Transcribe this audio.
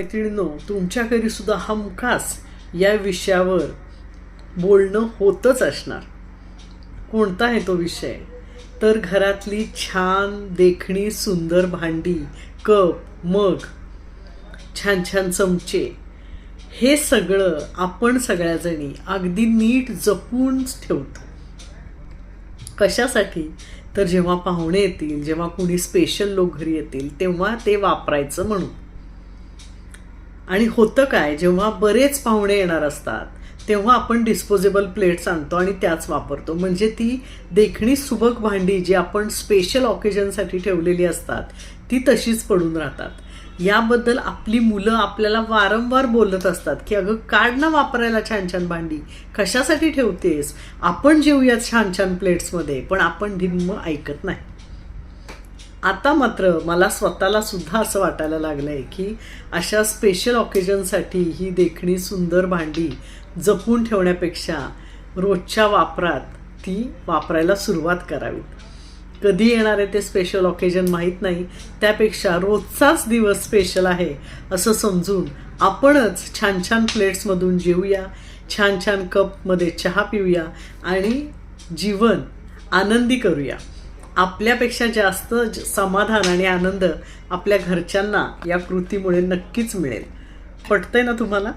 मैत्रिणींनो तुमच्या घरी सुद्धा हमखास या विषयावर बोलणं होतच असणार. कोणता आहे तो विषय? तर घरातली छान देखणी सुंदर भांडी कप मग छान छान चमचे हे सगळं आपण सगळ्याजणी अगदी नीट जपून ठेवतो. कशासाठी? तर जेव्हा पाहुणे येतील जेव्हा कुणी स्पेशल लोक घरी येतील तेव्हा ते वापरायचं म्हणून. आणि होतं काय जेव्हा बरेच पाहुणे येणार असतात तेव्हा आपण डिस्पोजेबल प्लेट्स आणतो आणि त्याच वापरतो. म्हणजे ती देखणी सुबक भांडी जी आपण स्पेशल ऑकेजनसाठी ठेवलेली असतात ती तशीच पडून राहतात. याबद्दल आपली मुलं आपल्याला वारंवार बोलत असतात की अगं काढ ना वापरायला छान छान भांडी. कशासाठी ठेवतेस? आपण जेवूयात छान छान प्लेट्समध्ये पण आपण धिम्म ऐकत नाही. आता मात्र मला स्वतःला सुद्धा असं वाटायला लागलं आहे की अशा स्पेशल ऑकेजनसाठी ही देखणी सुंदर भांडी जपून ठेवण्यापेक्षा रोजच्या वापरात ती वापरायला सुरुवात करावी कधी येणार आहे ते स्पेशल ऑकेजन माहीत नाही. त्यापेक्षा रोजचाच दिवस स्पेशल आहे असं समजून आपणच छान छान प्लेट्समधून जेवूया छान छान कपमध्ये चहा पिऊया आणि जीवन आनंदी करूया. आपल्यापेक्षा जास्त समाधान आणि आनंद आपल्या घरच्यांना या कृतीमुळे नक्कीच मिळेल. पटतंय ना तुम्हाला?